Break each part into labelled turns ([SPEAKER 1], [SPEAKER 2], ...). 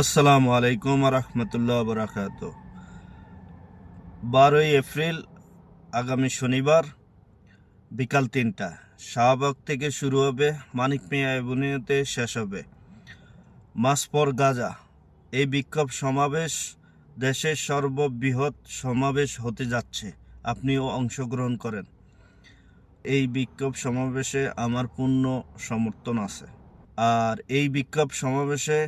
[SPEAKER 1] আসসালামু আলাইকুম রহমতুল্লাহ বরাকাত বারোই এপ্রিল, আগামী শনিবার, বিকাল তিনটা। শাহবাগ থেকে শুরু হবে মানিক মিয়া এভিনিউতে শেষ হবে মাসপর গাজা। এই বিক্ষোভ সমাবেশ দেশের সর্ববৃহৎ সমাবেশ হতে যাচ্ছে। আপনিও অংশগ্রহণ করেন। এই বিক্ষোভ সমাবেশে আমার পূর্ণ সমর্থন আছে। আর এই বিক্ষোভ সমাবেশে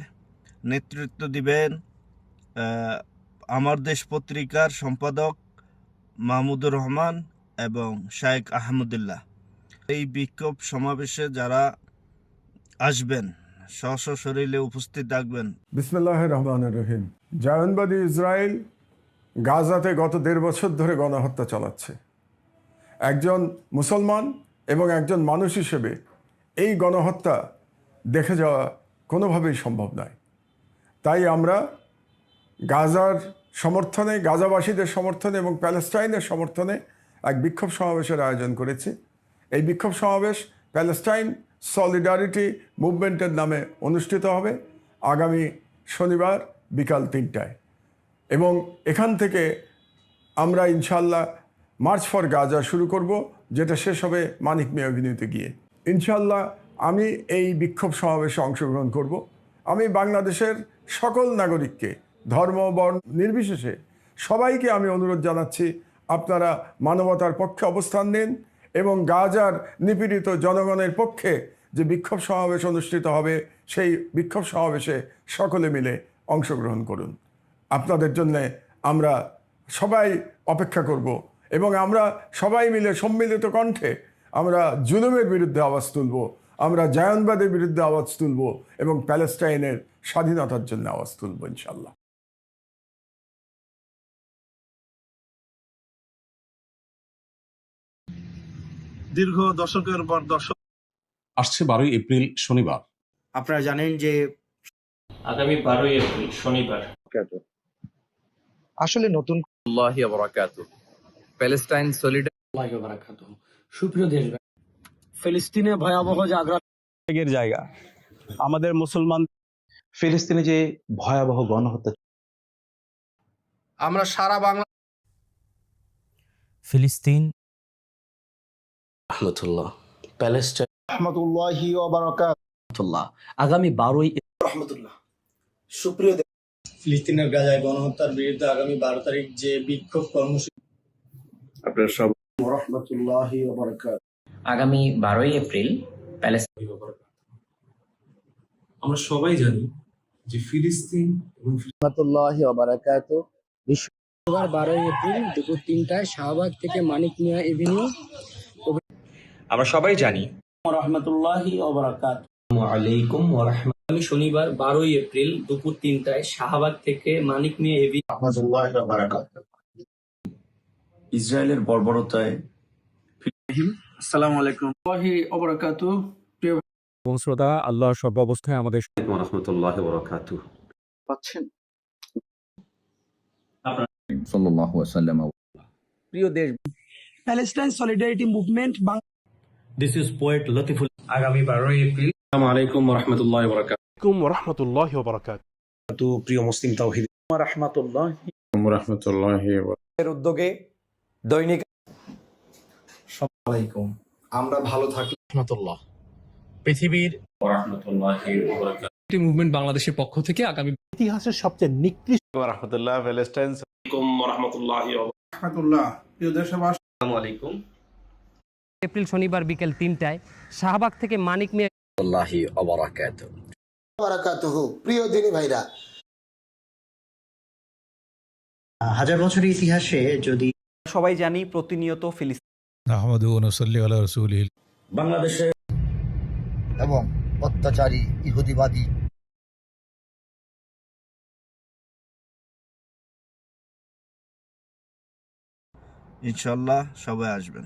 [SPEAKER 1] নেতৃত্ব দিবেন আমার দেশ পত্রিকার সম্পাদক মাহমুদুর রহমান এবং শায়েক আহমদুল্লাহ। এই বিক্ষোভ সমাবেশে যারা আসবেন স্ব শরীরে উপস্থিত থাকবেন।
[SPEAKER 2] বিসমুল্লাহ রহমান রহিম। জায়নবাদী ইসরায়েল গাজাতে গত দেড় বছর ধরে গণহত্যা চালাচ্ছে। একজন মুসলমান এবং একজন মানুষ হিসেবে এই গণহত্যা দেখে যাওয়া কোনোভাবেই সম্ভব নয়। তাই আমরা গাজার সমর্থনে, গাজাবাসীদের সমর্থনে এবং প্যালেস্টাইনের সমর্থনে এক বিক্ষোভ সমাবেশের আয়োজন করেছি। এই বিক্ষোভ সমাবেশ প্যালেস্টাইন সলিডারিটি মুভমেন্টের নামে অনুষ্ঠিত হবে আগামী শনিবার বিকাল তিনটায়। এবং এখান থেকে আমরা ইনশাল্লাহ মার্চ ফর গাজা শুরু করব, যেটা শেষ হবে মানিক মিয়া অভিনীতে গিয়ে। ইনশাল্লাহ আমি এই বিক্ষোভ সমাবেশে অংশগ্রহণ করব। আমি বাংলাদেশের সকল নাগরিককে, ধর্ম বর্ণ নির্বিশেষে সবাইকে আমি অনুরোধ জানাচ্ছি, আপনারা মানবতার পক্ষে অবস্থান নিন এবং গাজার নিপীড়িত জনগণের পক্ষে যে বিক্ষোভ সমাবেশ অনুষ্ঠিত হবে, সেই বিক্ষোভ সমাবেশে সকলে মিলে অংশগ্রহণ করুন। আপনাদের জন্যে আমরা সবাই অপেক্ষা করব এবং আমরা সবাই মিলে সম্মিলিত কণ্ঠে আমরা জুলুমের বিরুদ্ধে আওয়াজ তুলব। আমরা জায়নবাদের বিরুদ্ধে আওয়াজ তুলব এবং প্যালেস্টাইনের স্বাধীনতার জন্য আওয়াজ তুলব ইনশাল্লাহ
[SPEAKER 1] দীর্ঘ দশকের পর দশক
[SPEAKER 3] আসছে বারোই এপ্রিল শনিবার।
[SPEAKER 4] আপনারা জানেন যে
[SPEAKER 5] আগামী বারোই এপ্রিল শনিবার।
[SPEAKER 6] আসলে নতুন
[SPEAKER 7] আল্লাহি বারাকাতু প্যালেস্টাইন সলিডার
[SPEAKER 5] সুপ্রিয় দেশ
[SPEAKER 4] ফিলিস্তিনে ভয়াবহ জাগ্রত
[SPEAKER 8] জায়গা। আমাদের মুসলমান
[SPEAKER 6] ফিলিস্তিনে যে ভয়াবহ গণহত্যা
[SPEAKER 7] আমরা সারা বাংলা
[SPEAKER 9] ফিলিস্তিন
[SPEAKER 5] রহমতুল্লাহ। প্যালেস্টাইন
[SPEAKER 6] রহমতুল্লাহি
[SPEAKER 5] রহমতুল্লাহ। আগামী বারোই
[SPEAKER 4] সুপ্রিয় ফিলিস্তিনের গাজায় গণহত্যার বিরুদ্ধে আগামী বারো তারিখ যে বিক্ষোভ কর্মসূচি
[SPEAKER 1] আপনার সব
[SPEAKER 4] রহমতুল্লাহি
[SPEAKER 5] আগামী বারোই এপ্রিল প্যালেস্টাইন
[SPEAKER 3] আমরা সবাই জানি যে ফিলিস্তিন এবং
[SPEAKER 4] রহমতুল্লাহি ওবারাকাত
[SPEAKER 10] শুক্রবার বারোই এপ্রিল দুপুর তিনটায় শাহবাগ থেকে মানিক মিয়া এভিনিউ।
[SPEAKER 7] আমরা সবাই জানি
[SPEAKER 4] রহমতুল্লাহি ওবারাকাত
[SPEAKER 5] আলাইকুম আগামী শনিবার বারোই এপ্রিল দুপুর তিনটায় শাহবাগ থেকে মানিক মিয়া এভি
[SPEAKER 1] ইসরায়েলের বর্বরতায় আসসালামু আলাইকুম।
[SPEAKER 8] এবং শ্রোতা আল্লাহ সর্ব অবস্থায় আমাদের
[SPEAKER 3] রহমতুল্লাহ বরকাতু।
[SPEAKER 4] পাচ্ছেন?
[SPEAKER 7] সাল্লাল্লাহু ওয়াসাল্লাম
[SPEAKER 4] প্রিয় দেশ
[SPEAKER 10] Palestine solidarity movement
[SPEAKER 4] this is poet Latiful
[SPEAKER 5] আগামী বারোই এপ্রিল
[SPEAKER 3] আসসালামু আলাইকুম রহমতুল্লাহ
[SPEAKER 8] রহমতুল্লাহ
[SPEAKER 3] প্রিয় মুসলিম তাওহিদ
[SPEAKER 4] রহমতুল্লাহ।
[SPEAKER 3] রহমতুল্লাহ
[SPEAKER 4] এর উদ্যোগে দৈনিক আমরা ভালো থাকলে
[SPEAKER 5] রহমতুল্লাহ। পৃথিবীর
[SPEAKER 9] মুভমেন্ট বাংলাদেশের পক্ষ থেকে আগামী
[SPEAKER 8] ইতিহাসের সবচেয়ে নিকৃষ্ট
[SPEAKER 1] রহমতুল্লাহ প্যালেস্টাইন
[SPEAKER 3] রহমতুল্লাহ
[SPEAKER 5] আলাইকুম।
[SPEAKER 10] এপ্রিল শনিবার বিকেল তিনটায় শাহবাগ থেকে মানিক মিয়া।
[SPEAKER 7] আল্লাহি বারাকাতু
[SPEAKER 6] বারাকাতুহু প্রিয় দিনী ভাইরা।
[SPEAKER 4] হাজার বছরের ইতিহাসে যদি
[SPEAKER 10] সবাই জানি প্রতিনিয়ত ফিলিস্তিন
[SPEAKER 4] বাংলাদেশে
[SPEAKER 6] এবং অত্যাচারী ইহুদিবাদী।
[SPEAKER 1] ইনশাল্লাহ সবাই আসবেন।